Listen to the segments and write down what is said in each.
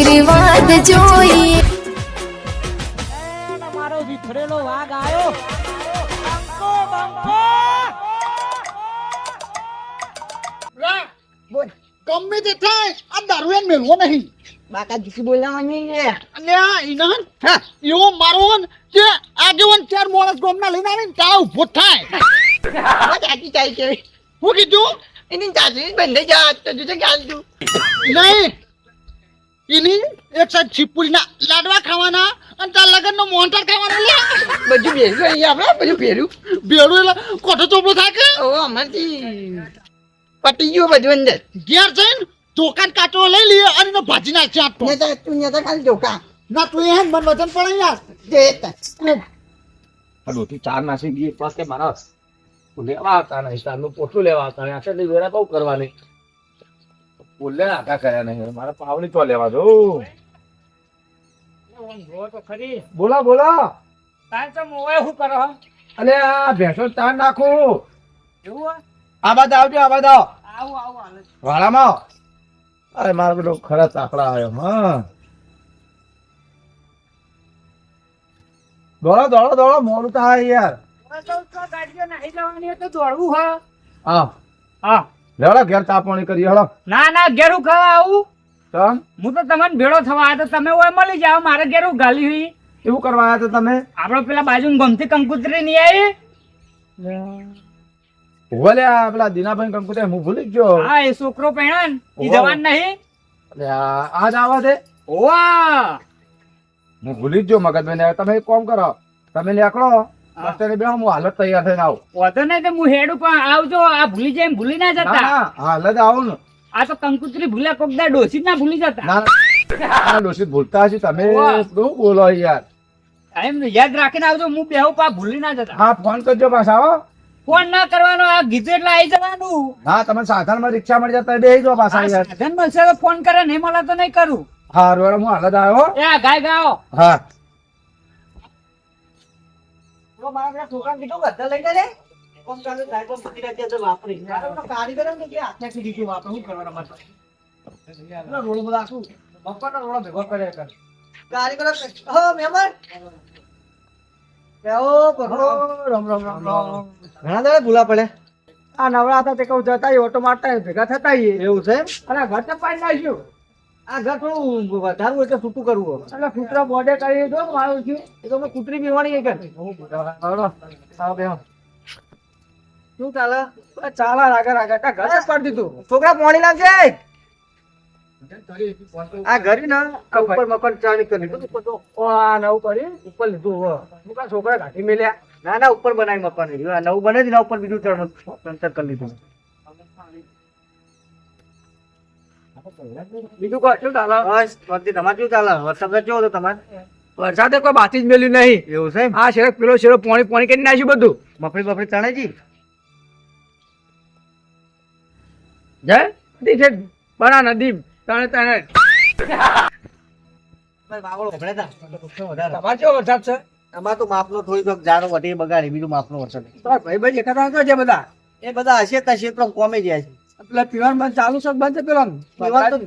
આશીર્વાદ જોઈએ. મારો વિખરેલો વાઘ આવ્યો બંકો બંકો. ગમે તે થાય આ દારૂ એને મેળવો નહીં. બાકા જુસી બોલવાની છે. અને આ ઈનાન એવો મારો ને કે આગેવાન ચાર માણસ ગોમના લઈને આવે ને ત્યાં ઊભો થાય. ચાચી ચાઈ છે. હું કીધું? એની ચાચી બંધ જા તો જુસે ખ્યાલ તું નહીં એની એક સાઈડ છીપુરીના લાડવા ખાવાના અને તાર લગનનો મોન્ટર ખાવાનો લે બધું ભેર્યું અહીં આપણે બધું ભેર્યું બેડું એટલે કોઠો ચોપડો થાય કે? ઓ અમારથી પટી ગયો બધું અંદર. ઘેર જઈને ચોકાન કાચો લઈ લઈએ અને એને ભાજી નાખશે આટલો ને તો તું ને તો ખાલી જોકા ના તું એ મન વચન પડે યાર. જે હલો તું. ચાર નાસી દીએ પ્લસ કે મારા લેવા આવતા ને પોટલું લેવા આવતા નહીં. આટલી વેળા બહુ કરવાની. બોલે આકા કર્યા નહીં મારા પાવની તો લેવા દો બોલો કરો અલે આ ભેંસો તાર એવું આ બાદ આવજો આ બાદ આવ વાળામાં. અરે મારો પેલો ખરા તાકડા આવ્યો હા. દોડો દોડો દોડો મોડું થાય યાર. હા. હા. લેવડો ઘેર તાપણી કરી હળો ના ના ઘેરું ખાવા આવું. તો હું તો તમને ભેળો થવા આવ્યો તો તમે ઓય મળી જાવ મારે ઘેરું ગાલી હોય એવું કરવા આવ્યા તો તમે? આપડે પેલા બાજુ ગમતી કંકુતરી નહીં આવી ભલે આ પેલા દીનાભાઈ કંકુતરી હું ભૂલી જ ગયો. હા એ છોકરો પહેણ ઓહો. જવાન નહીં. આજ આવા દે ઓવા હું ભૂલી જ ગયો મગજભાઈ તમે એક કામ કરો તમે નીકળો. બસ બે હું હાલત તૈયાર થઈને આવું. વાંધો નહીં તો હું હેડું પણ આવજો આ ભૂલી જાય ભૂલી ના ના જતા હાલત આવું ને. આ તો કંકુતરી ભૂલ્યા કોક ડોસી ના ભૂલી જતા. ના ના ભૂલતા હશે. તમે શું બોલો યાર? એમ યાદ રાખીને આવજો હું બેહું પા ભૂલી ના જતા. હા ફોન કરજો પાછા આવો ફોન ના કરવાનો આ કીધું એટલે આવી જવાનું. હા તમે સાધનમાં રિક્ષા મળી જતા બે જો પાછા યાર. સાધન મળશે તો ફોન કરે નહીં મળે તો નહીં કરું. હા રોડ હું હાલત આવ્યો એ ગાય હા છોકરા કીધું બધા લઈ લે કોમ ચાલુ થાય તો મૂકી રાખજે વાપરી કારીગરો ને કે આટલા સુધી વાપરું? શું કરવાના માટે રોડ બધા શું? બપોરનો રોડ ભેગો કરે કર. કારીગરો હો મહેમાન. કેવો પકડો રામ રામ રામ રામ. ઘણા દાડે ભૂલા પડે. આ નવરા હતા તે કહું જતા ઓટો મારતા ભેગા થતા એવું છે અને ઘર તો પાડી નાખ્યું. આ ઘર થોડું વધારવું એટલે છૂટું કરવું એટલે કૂતરા બોડે કરી દો મારું છું એ તો કૂતરી બીવાણી એ શું ચાલે? ચાલા રાગા રાગા. કા ઘર જ પાડી દીધું. છોકરા પાણી આ ઘરી ના ઉપર મકાન ચાલી કરી લીધું. આ નવું કરી ઉપર લીધું હું. કા છોકરા કાઢી મેલ્યા. ના ના ઉપર બનાવી મકાન. લીધું આ નવું બને ને ઉપર બીજું ચણ કરી લીધું. બીજું કહો શું ચાલે? બસ શાંતિ તમારે શું ચાલે? વરસાદ કેવો હતો તમારે? વરસાદે કોઈ બાતી જ મેલ્યું નહીં. એવું છે એમ? આ શેરો પેલો શેરો પોણી પોણી કરી નાખ્યું બધું. મફળી બફળી ચણાજી જય નદી છે બના નદી. તણે તણે. તમારે કેવો વરસાદ છે? અમાર તો માપનો થોડી થોડીક વટી બગાડી બીજું માપનો વરસાદ ભાઈ ભાઈ એકાદ છે બધા? એ બધા હશે ત્યાં ક્ષેત્રો કોમે ગયા છે. પેલા પીવાનું બંધ ચાલુ છે બંધ છે પેલા પીવાનું તો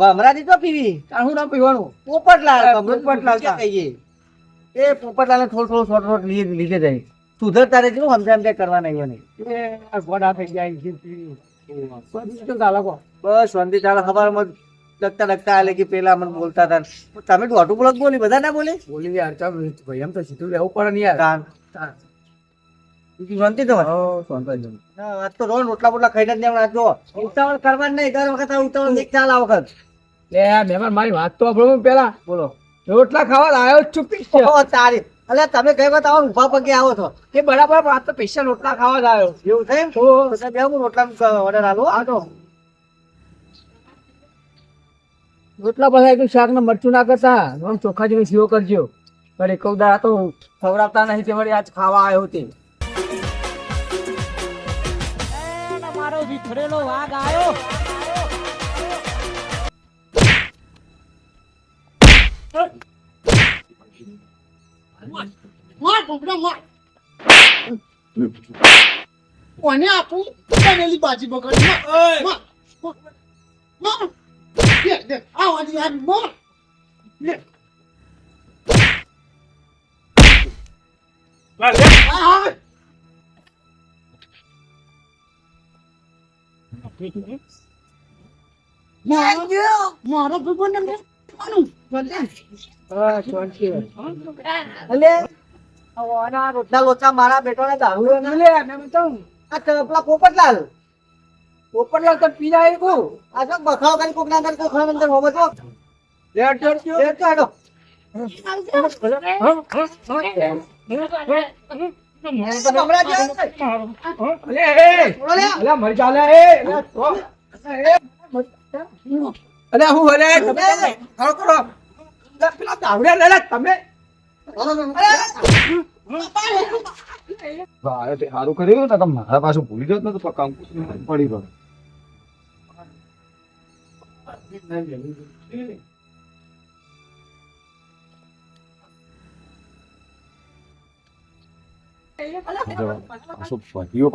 ભમરાથી તો પીવી. તાર ના પીવાનું? પોપટલાલ હા, પોપટલાલ કહીએ? એ પોપટલાલ થોડું થોડું શોર્ટ શોર્ટ લીધે લીધે જાય. સુધર તારે જેવું સમજાય એમ કરવા નહીં એ ગોડા થઈ જાય બસ શાંતિ ચાલે. ખબરમાં ડગતા ડગતા આલે કે પેલા મને બોલતા હતા. તમે દોઢું બોલક બોલી? બધા ના બોલી બોલી યાર ચાલ ભાઈ એમ તો સીધું લેવું પડે ને યાર. શાંતિ તો ઓ શાંતિ આજ તો રોન રોટલા બોટલા ખાઈને જ નહીં આજ જો. ઉતાવળ કરવા નહીં દર વખત આ ઉતાવળ નહીં ચાલ આ વખત. લે આ મહેમાન મારી વાત તો આપણો પેલા. બોલો. રોટલા ખાવા આવ્યો જ છું ઓહો, તારી. અલે તમે કઈ વખત આવો ઊભા પગે આવો છો. એ બરાબર વાત તો પૈસા રોટલા ખાવા જ આવ્યો. એવું થાય તો તમે બે હું રોટલાનું ઓર્ડર આલો આ તો. રોટલા પાસે એટલું શાક ને મરચું ના કરતા. આમ ચોખા જેવી સીવો કરજો. પણ એક દા તો ખવડાવતા નહીં તે વળી આજ ખાવા આવ્યો તે. વિખરેલો વાઘ આવ્યો માર ભમરા માર કોને આપું? બનેલી બાજી બગડ. માર માર ભગવાન ને અલે આના રોટલા લોચા મારા બેટોને દારૂ લે આ પેલા પોપટલાલ. પોપટલાલ તો પી જાય કો. આ તો બખાવ કરી કોક ના કરી ના અંદર હોવે તો. લેટ લેટ લેટ તો જે સારું કર્યું તમે મારા પાછું ભૂલી ગયો ને તો પક્કા પડી ગયો.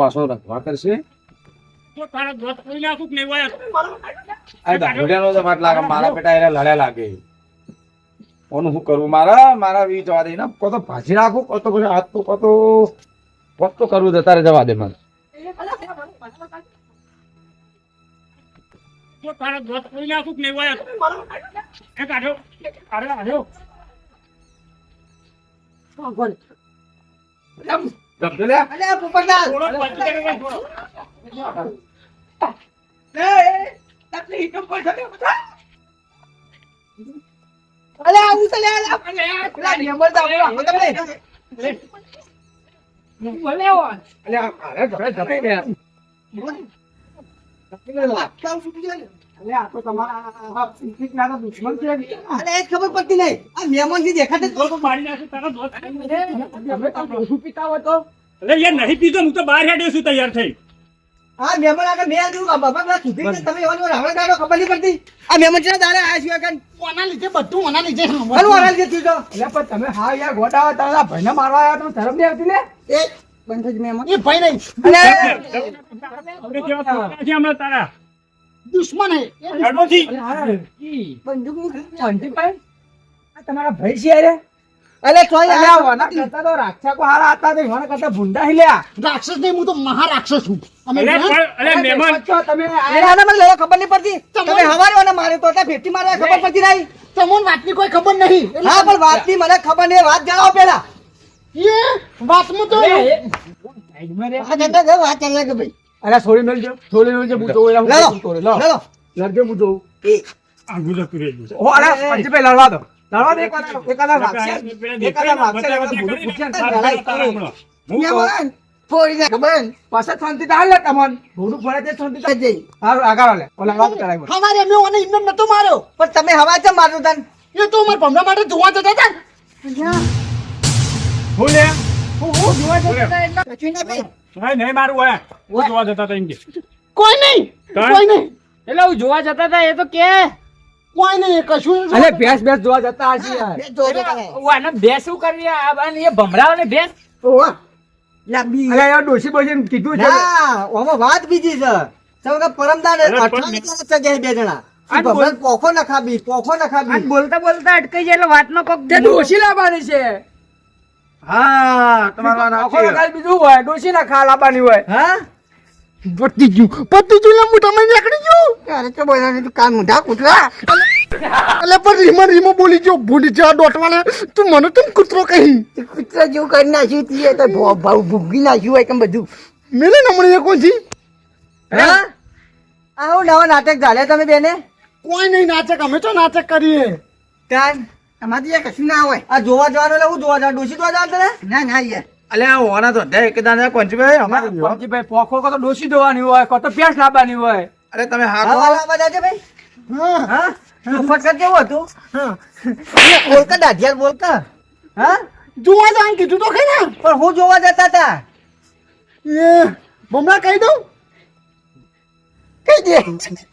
પાછો રખવા કરશે. લાગે મારા પેટા એને લડ્યા લાગે. કોનું શું કરવું મારા મારા વી જવા દે. ને કો તો ભાજી રાખું કો તો પછી હાથ તો કો તો. પોત તો કરવું દે તારે જવા દે મને. ધમધો અલ્યા ઘરે જમે ને ને? ખબર પડતી નહીં આ મહેમાનથી દેખાતે જ તમે તો ડોસું પીતા હોય તો નહીં પીધો હું તો બહાર હેડ્યો છું તૈયાર થઈ આ મહેમાન આગળ મેં દીધું બાબા બાબા સુધી તમે એવાનો રાવણ દાડો ખબર નહીં પડતી આ મહેમાન છે દાડે આયા કોના લીધે બધું ઓના લીધે હાલો ઓરાલ જે થયું એટલે પણ તમે હા યાર ગોટા હોય તારા ભાઈને મારવા આવ્યા તમે નહીં આવતી લે એ બંધ જ મહેમાન એ ભાઈ નહીં કેવા તારા દુશ્મન હે. બંદૂકની તમારા ભાઈ છે અરે અલે ચોય અલે વના કરતા તો રાક્ષકો હારા હતા તે વના કરતા ભુંડા હિલ્યા રાક્ષસ નહીં હું તો મહારાક્ષસ છું. અમે અરે અરે મહેમાન તમે આને મને લેવા ખબર નહીં પડતી. તમે હવારે મને મારે તો ભેટી મારવા ખબર પડતી નહીં. તમને વાતની કોઈ ખબર નહીં. હા પણ વાતની મને ખબર નહીં. વાત જણાવો પેલા એ વાતમાં તો વાત એટલે કે વાત ચાલે કે ભાઈ. અરે છોડી મેલજો છોડી મેલજો હું જોઉં એલા હું લો. લડજો હું જોઉં. આગું જતું રહેલું છે. ઓ અરે શાંતિભાઈ લડવા દો. લડવા દે એક વાર એક વાર વાગશે. એક વાર વાગશે ભૂલું પૂછ્યા ને તારા તારા તારા હમણાં. હું મહેમાન ફોડી દે ખબર? પાછા શાંતિ તાર લે તમન. ભૂલું પડે તે શાંતિ તાર જઈ હાર આગળ લે. ઓલા વાત કરાય બોલ. હવારે મે ઓને ઇન્દન નતો માર્યો. પણ તમે હવા છે મારતો તન એ તો અમારા ભમરા માટે જોવા જતા હતા ને. હું લે? હું હું જોવા જતા હતા એટલે કશું ના ભાઈ નહીં, નહીં મારું હોય. હું જોવા જતા હતા એમ કે. કોઈ નહીં કોઈ? નહીં. એટલે હું જોવા જતા હતા એ તો કે. કોઈ નહીં કશું અલે ભેંસ ભેંસ જોવા જતા હશે યાર. બે જો જતા રહે. આને ભેંસ શું કરવી આ એ ભમરાઓ ને ભેંસ લાંબી. અરે યાર ડોસી બોસી કીધું છે. ઓમાં વાત બીજી છે. કે પરમદાન અઠવાડિયે ચગ્યા બે જણા. પોખો નખાબી પોખો નખાબી બોલતા બોલતા અટકાઈ જાય એટલે વાતનો કોક ડોસી લાવવાની છે. હા તમારા લગાડ બીજું હોય ડોસી ના ખા લાવવાની હોય. હા? પતી ગયું પતી ગયું ને મોટા માં નીકળી ગયું. અરે તો બોલા તું કાન મુઢા કૂતરા. એટલે પણ રીમા રીમો બોલી ગયો ભૂલી જા ડોટવાને તું મને કેમ કૂતરો કહી. કૂતરા જેવું કરી નાખ્યું તીએ તો ભાવ ભૂગી નાખ્યું હોય કેમ બધું? મેલે ને હમણાં એ કોણ છે હા? આવું નવા નાટક ચાલે તમે બેને? કોઈ નહીં નાટક અમે તો નાટક કરીએ. કાન અમારી કશું ના હોય. આ જોવા જવાનું એટલે હું જોવા જવાનું ડોસી જોવા જવાનું તને? ના ના યાર અલે આ ઓના તો અધ્યાય એક દાના કોંચીભાઈ અમારે પંચીભાઈ પોખો કો તો ડોસી દોવાની હોય કો તો પ્યાસ લાવવાની હોય. અરે તમે હા હા કહો. જાજે ભાઈ. હા. હા? ફટકટ કેવું હતું? હા. બોલકા દાઢિયાલ બોલકા હા? જોવા જવાનું કીધું તો ખરા પણ હું જોવા જતા હતા. એ બમણા કહી દઉં? કઈ દે?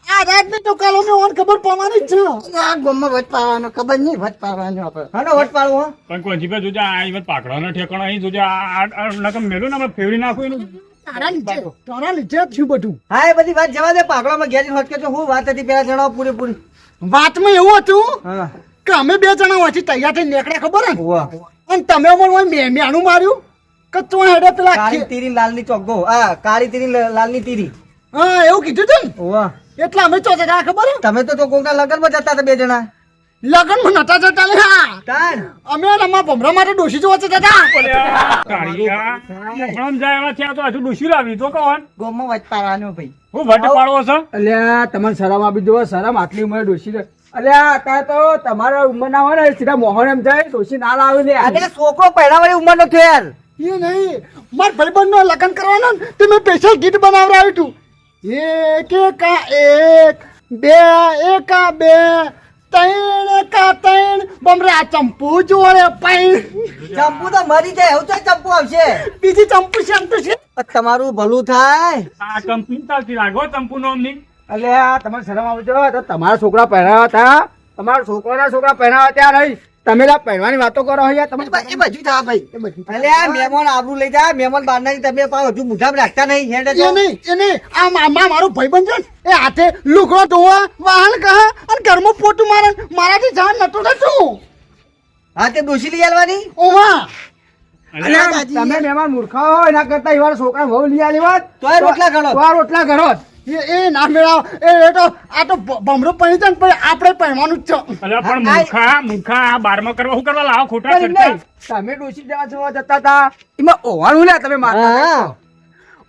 આ રાત ને તો કાલો ને ઓન ખબર પડવાની છે. આ ગોમમાં વટ પાડવાનો ખબર નહીં વટ પાડવાનો આપણે. હાલો વટ પાડવો? હો. પણ કોંજીભાઈ જોજે આ ઈ પાકડાનો ઠેકાણો અહીં જોજે આ- નકમ મેલું ને આપણે નાખું એનું. તારા લીધે તારા લીધે થયું બધું. હા એ બધી વાત જવા દે પાકડામાં ઘેરી હોત કે તો હું વાત હતી પેલા જણાવો પૂરેપૂરી વાતમાં એવું હતું કે અમે બે જણા વાંચી તૈયાર થઈ નીકળ્યા ખબર હે? ઓવા અને તમે મને મે મેનું માર્યું કે તું હેડે પેલા કાળી તીરી લાલની ચોગ્ગો આ કાળી તીરી લ- લાલની તીરી. હા એવું કીધું તું ને? ઓવા એટલે અમે ચોથે જતા ખબર તમે તો તો કોકના લગ્નમાં જતા હતા બે જણા. લગનમાં નતા જતા લે હા. તાન. અમે અમારા ભમરા માટે ડોશી જોવા જતા હતા. અલ્યા, કાળિયા. મોકળામાં જાય એવા થયા તો હજુ ડોશી લાવી તો કોણ ગોમમાં વચ પાડવાનો ભાઈ. હું વટ પાડવો છો? અલ્યા તમારે શરમ આપી દો શરમ આટલી ઉંમરે ડોશી અલ્યા અત્યારે તો તમારા ઉંમર ના હોય ને સીધા મોહન એમ જાય ડોશી ના લાવે લે અરે છોકરો પહેરાવાની ઉંમર નો થયો યાર. એ નહીં. મારા ભાઈબંધ નો લગ્ન કરવાનો ને તે મેં સ્પેશિયલ ગીત બનાવડાવ્યું હતું એક એકા એક બે એકા બે ત્રણ એકા ત્રણ બમરા ચંપુ જોડે પૈણ. ચંપુ તો મરી જાય એવું તો ચંપુ આવશે. બીજી ચંપુ શેમ તો છે. તમારું ભલું થાય. આ ચંપુ ચાલતી લાગો ચંપુ નોમની અલે આ તમારે શરમ આવજો તો તમારા છોકરા પહેરાવા હતા. તમારા છોકરાના છોકરા પહેરાવા ત્યાં રહી તમે લા પહેરવાની વાતો કરો યાર તમે એ બધું થા ભાઈ. એટલે આ મહેમાન આબરૂ લઈ જા મહેમાન બારના તમે પાછો હજુ મુઠામાં રાખતા નહીં હેડે એ નહીં એ નહીં. આ મામા મારો ભાઈબંધ છે એ હાથે લુગડો ધોવા વાહન કહે અને ઘરમાં પોતું મારે મારાથી જાન નતું થતું. હા તે ડોસી લઈ આવવાની ઓમાં અલ્યા, તમે મહેમાન મૂર્ખા હોય એના કરતા એવા છોકરા બહુ લઈ આલી વાત તો રોટલા ઘડો તો આ રોટલા જ. એ એ ના મેળાવ. એ તો આ તો ભમરો જાય ને પછી આપણે પહેરવાનું જ છે. અલ્યા પણ મૂર્ખા મૂર્ખા આ બારમાં કરવા શું કરવા લાવો? ખોટા પણ ખર્ચા. તમે ડોસી જવા જવા જતા હતા. એમાં ઓવાનું ને તમે મારતા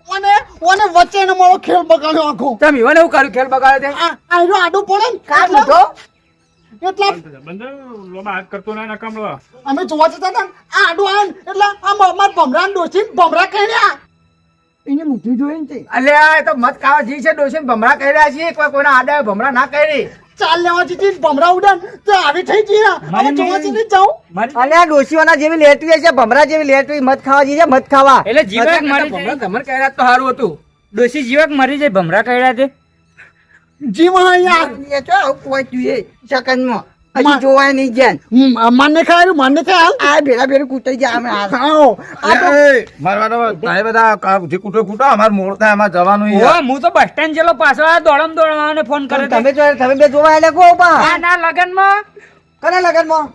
ઓને ઓને વચ્ચે એનો મારો ખેલ બગાડ્યો આખો. તમે ઓને એવું કર્યું? ખેલ બગાડે તે? આ આયરો આડું પડે ને એટલે- લીધો એટલે બંદર લોમાં હાથ કરતો ના નકામ લો અમે જોવા જતા હતા આ આડું આન એટલે આ માર ભમરા ડોસી ભમરા કહ્યા એને મુઠ્ઠી જોઈ ને અલે અલ્યા એ તો મત ખાવા જી છે ડોશી ને ભમરા કહી રહ્યા છીએ. કોઈ કોઈના આડા ભમરા ના કરી. ચાલ લેવા જીતી ભમરા ઉડાન. તો આવી થઈ જઈએ. અમે જોવા જઈને જાઉં. અલે આ ડોશીઓના જેવી લેટવી છે ભમરા જેવી લેટવી મત ખાવા જઈએ મત ખાવા. એટલે જીવક મારી ભમરા જાય. કહી રહ્યા તો સારું હતું. ડોસી જીવક મરી જાય ભમરા કહેડા તે જીવન અહીંયા એ તો કોઈ જોઈએ સેકન્ડમાં હજી જોવાય નહીં જ્ઞાન માનને ખાય માનને ખાય. આ ભેડા ભેડું કૂટાઈ જાય અમે આવો આ તો મારવા બધા જે કૂટો કૂટો અમાર મોડ થાય અમાર જવાનું હોય હું તો બસ સ્ટેન્ડ જેલો પાછો આ દોડમ દોડવાને ફોન કરે તમે જો તમે બે જોવા એટલે કહો બા ના લગનમાં. કને લગનમાં?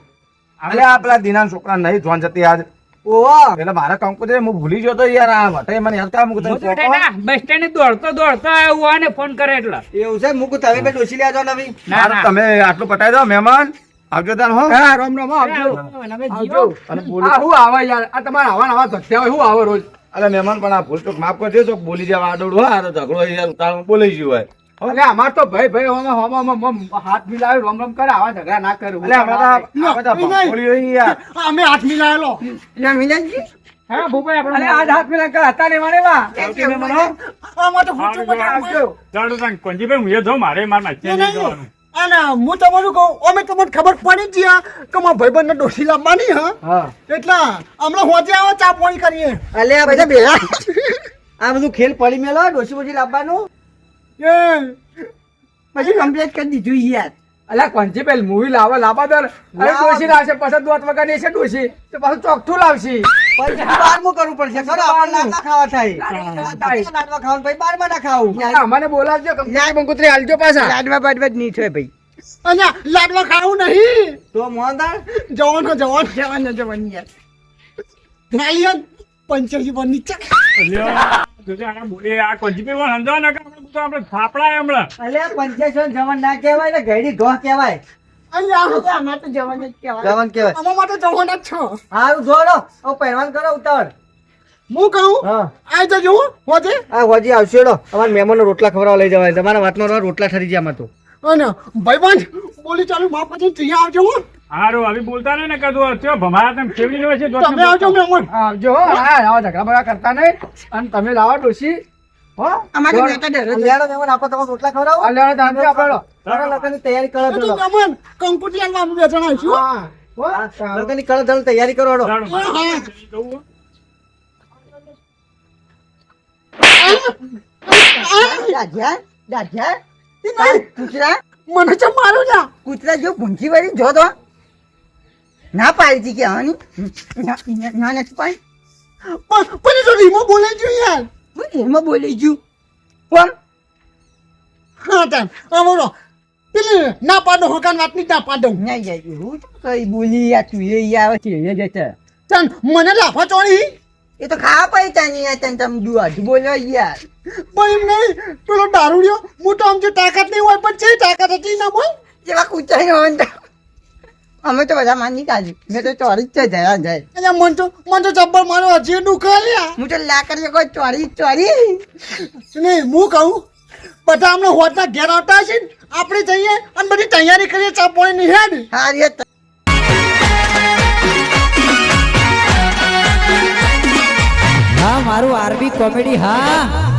અલે આ પેલા દીના છોકરા નહીં જોન જતી આજ. ઓહો. એટલે મારા કંકુતરી હું ભૂલી ગયો તો યાર આ વટે મને યાદ કામ હું તમે તો બસ સ્ટેન્ડ દોડતો દોડતો આવ્યો આને ફોન કરે એટલે. એવું છે? મુકુ તમે બે ડોસી લેજો નવી. ના તમે આટલું પટાઈ દો મહેમાન. આવજો તાર હો. હા રામ રામ આવજો. આવજો. અને બોલી. આ હું આવે યાર આ તમારા આવા આવા ધત્યા હોય હું આવો રોજ. અલે મહેમાન પણ આ ભૂલ તો માફ કરજો ચોક બોલી જવા આડોડો. આ તો ઝઘડો યાર ઉતાવળ બોલી ગયું હોય. એટલે અમાર તો ભાઈ ભાઈ હોમાં હોમાં હોમાં હાથ મિલાવે રોમ રોમ કરે આવા ઝઘડા ના કરું. અલે આ બધા હોય યાર. અમે હાથ મિલાયેલો. ના મિલાજી? હા ભૂપાઈ આપણે અલે આજ હાથ મિલા કર હતા ને મારે વા કે હો. આમાં તો ખોટું પડ આવજો ચાલો તાન કોંજીભાઈ હું એ જો મારે માર. નહીં જવાનું. અને હું તમારું કહું અમે તમને ખબર પડી જ કે મારા ભાઈબંધને ડોસી લાવવાની હા? હા. એટલે હમણાં હોજે આવો ચા પાણી કરીએ. અલે આ બધા ભેરા આ બધું ખેલ પડી મેલો ડોસી બોસી લાવવાનું? પછી કમ્પ્લીટ કરી દીધું યાર. અલા કોંજી પેલ મૂવી લાવા લાવા દર. અરે ડોશી લાવશે પછી દોત વગર છે ડોશી. તો પાછું ચોકઠું લાવશે. પછી બારમું કરવું પડશે. ખરો આપણને ના ખાવા થાય. લાડવા ખાવાનું પછી બારમાં ના ખાવું અમને બોલાવજો બંકુત્રી હાલજો પાછા. લાડવા બાડવા જ નહીં થાય ભાઈ. અહીંયા લાડવા ખાવું નહીં. તો મોંદા જવાનો જવાન જવાનો જવાની યાર. નાલિયન પંચ્યાસી પર નીચે અલ્યા, જોજે આ બોલે આ કોંજીભાઈ પણ સમજાવો ને કે આપણે તો આપણે થાપડાય હમણાં. અલે પંચાયત જવાન ના કહેવાય ને ઘડી ઘો કહેવાય. અહીંયા આમાં તો જવાન કહેવાય. જવાન કહેવાય. આમાં માટે જવાન જ છો. હારું જોડો. પહેરવાન કરો ઉતાવળ. હું કહું? હા. તો જજો હોજે. આ હોજી આવશે અમારા મહેમાનો રોટલા ખવડાવવા લઈ જવાય. તમારા વાતમાં રોટલા ઠરી ગયા તો. અને ભાઈબંધ બોલી ચાલુ માં પછી ત્યાં આવજો હો. હારું આવી બોલતા નહીં ને કદું અત્યો ભમારા તમે કેવી હોય છે? તમે આવજો મે હું આવજો હો. આવા ઝઘડા બગડા કરતા નહીં. અને તમે લાવો ડોશી હો. લેડો મહેમાન આપણે તમે રોટલા ખવડાવો? અલ્યા ધાન આપડો તારા લગ્નની તૈયારી કરો તો પેલો. મહેમાન કંકુટી આલવા અમે બે જણા આવીશું હા હો. લગ્નની કરો ધળ તૈયારી કરો હેડો. દાઢિયા? દાઢિયા? તાર કૂતરા? મને ચમ મારો જા. કૂતરા જો ભૂંકી વાળી જો તો. ના પાડી હતી કે હવાની ના ના નથી પાડી? પણ પણ તો ધીમો બોલે છે યાર. હું એમાં બોલી ગયું. કોણ? હા હા બોલો. પેલી ના પાડો હોકાન વાતની ના પાડો. નહીં જાય હું કઈ બોલી યાર તું એ યાર છે એ જશે ચાલ મને લાફા ચોળી? એ તો ખા પડી તાની યાર તને તમે દુઆ બોલો યાર. પણ એમ નહીં પેલો દારૂડિયો હું તો આમ જો તાકાત નહીં હોય પણ છે તાકાત હતી ના બોલ જેવા કૂચાઈ હોય ને. અમે તો બધા માની કાઢી મેં તો ચોરી જ જયા જાય. અને મન તો મન તો ચપ્પલ મારો હજી દુખા લ્યા હું તો લાકડીઓ કોઈ ચોરી ચોરી. નહીં હું કહું બધા અમને હોટના ઘેર આવતા હશે ને આપણે જઈએ અને બધી તૈયારી કરીએ ચા પાણીની હેડ હા રે હા મારું આરબી કોમેડી હા.